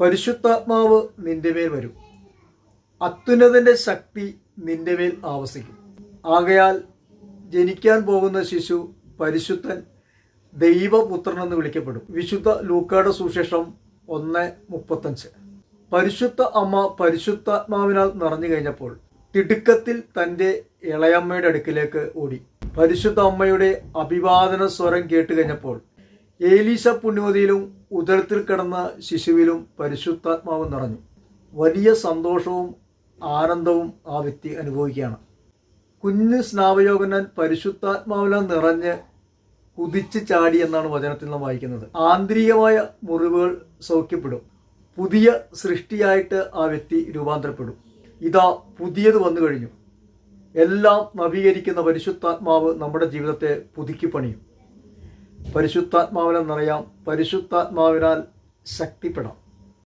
പരിശുദ്ധാത്മാവ് നിന്റെ മേൽ വരും. അത്യുന്നതന്റെ ശക്തി നിന്റെ മേൽ ആവസിക്കും. ആകയാൽ ജനിക്കാൻ പോകുന്ന ശിശു പരിശുദ്ധൻ ദൈവപുത്രൻ എന്ന് വിളിക്കപ്പെടും. വിശുദ്ധ ലൂക്കയുടെ സുശേഷം ഒന്ന് മുപ്പത്തഞ്ച്. പരിശുദ്ധ അമ്മ പരിശുദ്ധാത്മാവിനാൽ നിറഞ്ഞു കഴിഞ്ഞപ്പോൾ തിടുക്കത്തിൽ തന്റെ ഇളയമ്മയുടെ അടുക്കിലേക്ക് ഓടി. പരിശുദ്ധ അമ്മയുടെ അഭിവാദന സ്വരം കേട്ട് കഴിഞ്ഞപ്പോൾ ഏലീശ പുണ്യവതിയിലും ഉദരത്തിൽ കിടന്ന ശിശുവിലും പരിശുദ്ധാത്മാവ് നിറഞ്ഞു. വലിയ സന്തോഷവും ആനന്ദവും ആ വ്യക്തി അനുഭവിക്കുകയാണ്. കുഞ്ഞ് സ്നാവയോഗനൻ പരിശുദ്ധാത്മാവിലാൽ നിറഞ്ഞ് കുതിച്ച് ചാടി എന്നാണ് വചനത്തിൽ നാം വായിക്കുന്നത്. ആന്തരികമായ മുറിവുകൾ സൗഖ്യപ്പെടും. പുതിയ സൃഷ്ടിയായിട്ട് ആ വ്യക്തി രൂപാന്തരപ്പെടും. ഇതാ പുതിയത് വന്നു കഴിഞ്ഞു. എല്ലാം നവീകരിക്കുന്ന പരിശുദ്ധാത്മാവ് നമ്മുടെ ജീവിതത്തെ പുതുക്കി പണിയും പരിശുദ്ധാത്മാവിനാൽ നിറയാം പരിശുദ്ധാത്മാവിനാൽ ശക്തിപ്പെടാം.